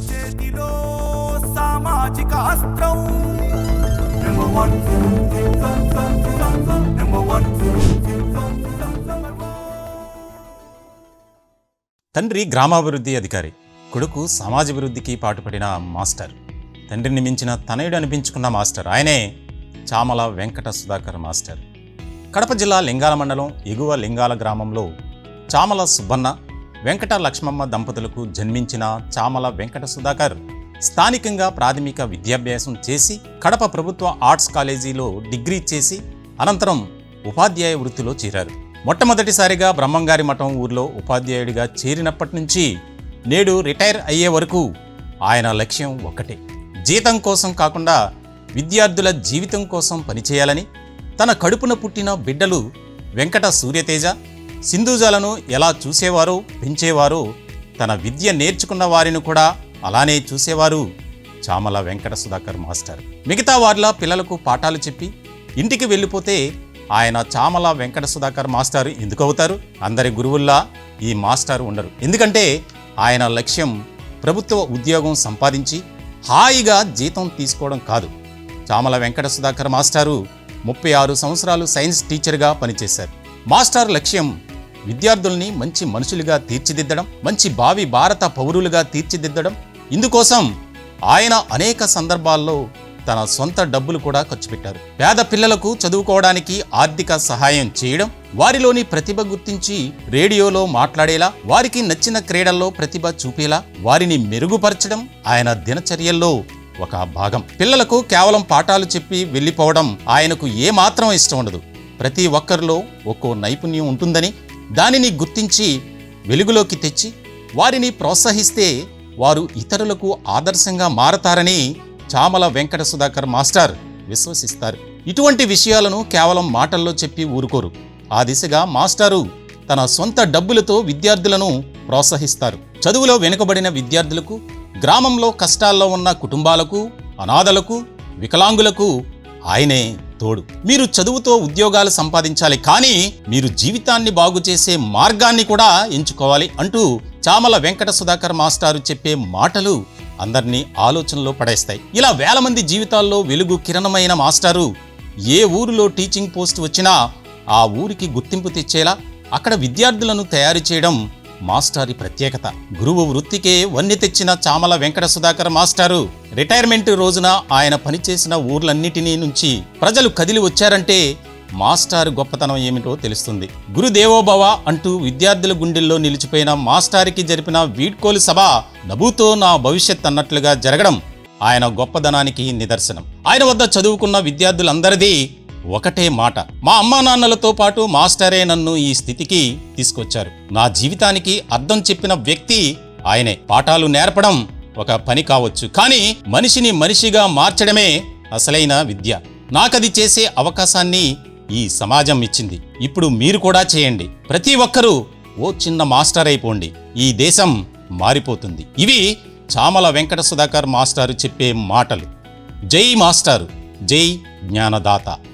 చేతిలో సామాజిక అస్త్రం తండ్రి గ్రామాభివృద్ధి అధికారి కొడుకు సమాజాభివృద్ధికి పాటుపడిన మాస్టర్ తండ్రిని మించిన తనయుడు అనిపించుకున్న మాస్టర్ ఆయనే చామల వెంకట సుధాకర్ మాస్టర్ కడప జిల్లా లింగాల మండలం ఎగువ లింగాల గ్రామంలో చామల సుబ్బన్న వెంకట లక్ష్మమ్మ దంపతులకు జన్మించిన చామల వెంకట సుధాకర్ స్థానికంగా ప్రాథమిక విద్యాభ్యాసం చేసి కడప ప్రభుత్వ ఆర్ట్స్ కాలేజీలో డిగ్రీ చేసి అనంతరం ఉపాధ్యాయ వృత్తిలో చేరారు. మొట్టమొదటిసారిగా బ్రహ్మంగారి మఠం ఊర్లో ఉపాధ్యాయుడిగా చేరినప్పటి నుంచి నేడు రిటైర్ అయ్యే వరకు ఆయన లక్ష్యం ఒక్కటే. జీతం కోసం కాకుండా విద్యార్థుల జీవితం కోసం పనిచేయాలని తన కడుపున పుట్టిన బిడ్డలు వెంకట సూర్యతేజ సింధుజాలను ఎలా చూసేవారో పెంచేవారో తన విద్య నేర్చుకున్న వారిని కూడా అలానే చూసేవారు చామల వెంకట సుధాకర్ మాస్టర్. మిగతా వారిలా పిల్లలకు పాఠాలు చెప్పి ఇంటికి వెళ్ళిపోతే ఆయన చామల వెంకట సుధాకర్ మాస్టర్ ఎందుకు అవుతారు? అందరి గురువుల్లా ఈ మాస్టర్ ఉండరు. ఎందుకంటే ఆయన లక్ష్యం ప్రభుత్వ ఉద్యోగం సంపాదించి హాయిగా జీతం తీసుకోవడం కాదు. చామల వెంకట సుధాకర్ మాస్టారు ముప్పై ఆరు సంవత్సరాలు సైన్స్ టీచర్గా పనిచేశారు. మాస్టర్ లక్ష్యం విద్యార్థుల్ని మంచి మనుషులుగా తీర్చిదిద్దడం మంచి భావి భారత పౌరులుగా తీర్చిదిద్దడం. ఇందుకోసం ఆయన అనేక సందర్భాల్లో తన సొంత డబ్బులు కూడా ఖర్చు పెట్టారు. పేద పిల్లలకు చదువుకోవడానికి ఆర్థిక సహాయం చేయడం వారిలోని ప్రతిభ గుర్తించి రేడియోలో మాట్లాడేలా వారికి నచ్చిన క్రీడల్లో ప్రతిభ చూపేలా వారిని మెరుగుపరచడం ఆయన దినచర్యల్లో ఒక భాగం. పిల్లలకు కేవలం పాఠాలు చెప్పి వెళ్ళిపోవడం ఆయనకు ఏమాత్రం ఇష్టం ఉండదు. ప్రతి ఒక్కరిలో ఒక్కో నైపుణ్యం ఉంటుందని దానిని గుర్తించి వెలుగులోకి తెచ్చి వారిని ప్రోత్సహిస్తే వారు ఇతరులకు ఆదర్శంగా మారతారని చామల వెంకట సుధాకర్ మాస్టర్ విశ్వసిస్తారు. ఇటువంటి విషయాలను కేవలం మాటల్లో చెప్పి ఊరుకోరు. ఆ దిశగా మాస్టారు తన సొంత డబ్బులతో విద్యార్థులను ప్రోత్సహిస్తారు. చదువులో వెనుకబడిన విద్యార్థులకు గ్రామంలో కష్టాల్లో ఉన్న కుటుంబాలకు అనాథలకు వికలాంగులకు ఆయనే తోడు. మీరు చదువుతో ఉద్యోగాలు సంపాదించాలి కానీ మీరు జీవితాన్ని బాగు చేసే మార్గాన్ని కూడా ఎంచుకోవాలి అంటూ చామల వెంకట సుధాకర్ మాస్టారు చెప్పే మాటలు అందరినీ ఆలోచనలో పడేస్తాయి. ఇలా వేల మంది జీవితాల్లో వెలుగు కిరణమైన మాస్టారు ఏ ఊరిలో టీచింగ్ పోస్ట్ వచ్చినా ఆ ఊరికి గుర్తింపు తెచ్చేలా అక్కడ విద్యార్థులను తయారు చేయడం మాస్టారి ప్రత్యేకత. గురువు వృత్తికే వన్నె తెచ్చిన చామల వెంకట సుధాకర్ మాస్టారు. రిటైర్మెంట్ రోజున ఆయన పనిచేసిన ఊర్లన్నిటినీ నుంచి ప్రజలు కదిలి వచ్చారంటే మాస్టారు గొప్పతనం ఏమిటో తెలుస్తుంది. గురుదేవోభవ అంటూ విద్యార్థుల గుండెల్లో నిలిచిపోయిన మాస్టారికి జరిపిన వీడ్కోలు సభ నభూతో నా భవిష్యత్ అన్నట్లుగా జరగడం ఆయన గొప్పదనానికి నిదర్శనం. ఆయన వద్ద చదువుకున్న విద్యార్థులందరిది ఒకటే మాట. మా అమ్మా నాన్నలతో పాటు మాస్టరే నన్ను ఈ స్థితికి తీసుకొచ్చారు. నా జీవితానికి అర్థం చెప్పిన వ్యక్తి ఆయనే. పాఠాలు నేర్పడం ఒక పని కావచ్చు. కానీ మనిషిని మనిషిగా మార్చడమే అసలైన విద్య. నాకది చేసే అవకాశాన్ని ఈ సమాజం ఇచ్చింది. ఇప్పుడు మీరు కూడా చేయండి. ప్రతి ఒక్కరూ ఓ చిన్న మాస్టర్ అయిపోండి. ఈ దేశం మారిపోతుంది. ఇవి చామల వెంకట సుధాకర్ మాస్టారు చెప్పే మాటలు. జై మాస్టారు. జై జ్ఞానదాత.